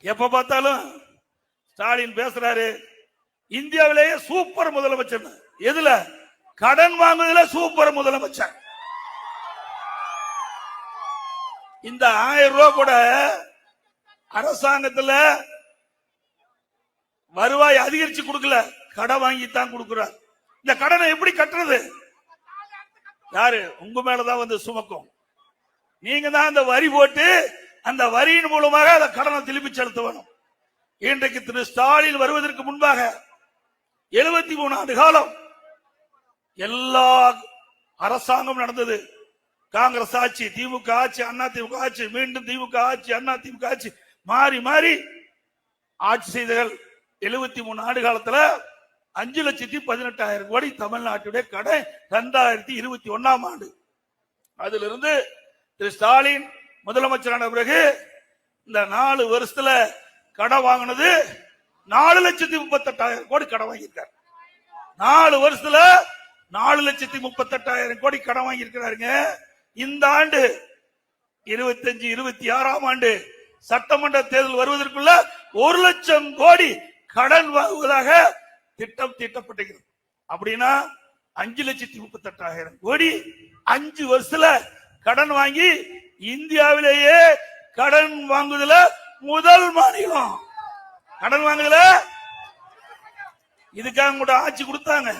எப்ப பார்த்தாலும் ஸ்டாலின் பேசுறாரு. இந்தியாவிலேயே சூப்பர் முதலமைச்சர். எதுல? கடன் வாங்குறதுல சூப்பர் முதலமைச்சர். இந்த ஆயிரம் ரூபாய் கூட அரசாங்கத்துல வருவாய் அதிகரிச்சு கொடுக்கல. கடன் வாங்கி தான் கொடுக்கிறார். இந்த கடனை எப்படி கட்டுறது? யாரு? உங்க மேலதான் வந்து சுமக்கும். நீங்க தான் அந்த வரி போட்டு அந்த வரியின் மூலமாக அந்த கடனை திருப்பி செலுத்த வேணும் இன்றைக்கு திரு ஸ்டாலின் வருவதற்கு முன்பாக எழுபத்தி மூணு ஆண்டு காலம் எல்லா அரசாங்கம் நடந்தது. காங்கிரஸ் ஆட்சி திமுக ஆட்சி அண்ணா திமுக ஆட்சி மீண்டும் திமுக ஆட்சி அண்ணா திமுக ஆட்சி மாறி மாறி ஆட்சி செய்தகள் எழுபத்தி மூணு ஆண்டு காலத்துல அஞ்சு லட்சத்தி பதினெட்டாயிரம் கோடி தமிழ்நாட்டுடைய கடன் ரெண்டாயிரத்தி இருபத்தி ஒன்னாம் ஆண்டு. அதிலிருந்து திரு ஸ்டாலின் முதலமைச்சரான பிறகு இந்த நாலு வருஷத்துல கடன் வாங்கினது நாலு லட்சத்தி முப்பத்தெட்டாயிரம் கோடி கடன் வாங்கியிருக்காரு. நாலு வருஷத்துல நாலு லட்சத்தி முப்பத்தெட்டாயிரம் கோடி கடன் வாங்கியிருக்கிறாருங்க. இந்த ஆண்டு இருபத்தஞ்சு இருபத்தி ஆறாம் ஆண்டு சட்டமன்ற தேர்தல் வருவதற்குள்ள ஒரு லட்சம் கோடி கடன் வாங்குவதாக திட்டம் தீட்டப்பட்டிருக்கிறது. அப்படின்னா அஞ்சு லட்சத்தி முப்பத்தெட்டாயிரம் கோடி அஞ்சு வருஷத்துல கடன் வாங்கி இந்தியாவிலேயே கடன் வாங்குதல முதல் மாநிலம். கடன் வாங்குதல? இதுக்காக கூட ஆட்சி கொடுத்தாங்க.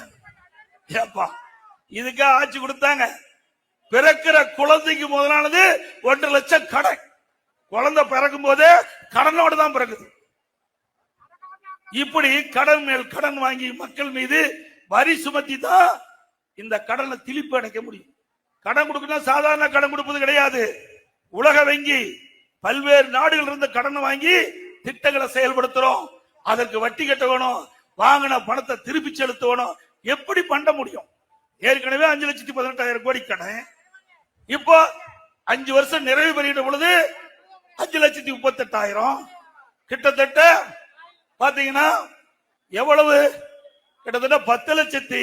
ஏப்பா இதுக்காக ஆட்சி கொடுத்தாங்க. பிறக்கிற குழந்தைக்கு முதலானது ஒன்றரை லட்சம் கடன். குழந்தை பிறக்கும் போதே கடனோடு தான் பிறக்குது. இப்படி கடன் மேல் கடன் வாங்கி மக்கள் மீது வரி சுமத்தி தான் இந்த கடனை திளிப்பு அடைக்க முடியும். கடன் கொடுக்கணும் சாதாரண கடன் கொடுப்பது கிடையாது. உலக வங்கி பல்வேறு நாடுகள் இருந்து கடன் வாங்கி திட்டங்களை செயல்படுத்துறோம். அதற்கு வட்டி கட்டணும் வாங்கின பணத்தை திருப்பி செலுத்தணும். எப்படி பண்ண முடியும்? ஏற்கனவே அஞ்சு லட்சத்தி பதினெட்டாயிரம் கோடி கடன். இப்போ அஞ்சு வருஷம் நிறைவு பெறுகிற பொழுது அஞ்சு லட்சத்தி முப்பத்தெட்டாயிரம். கிட்டத்தட்ட பாத்தீங்கன்னா எவ்வளவு? கிட்டத்தட்ட பத்து லட்சத்தி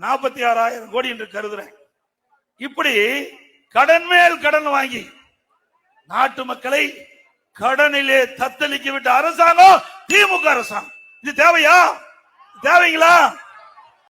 நாற்பத்தி ஆறாயிரம் கோடி என்று கருதுறேன். இப்படி கடன் மேல் கடன் வாங்கி நாட்டு மக்களை கடனிலே தத்தளிக்க விட்ட அரசாங்கம் திமுக அரசாங்கம். இது தேவையா? தேவைங்களா?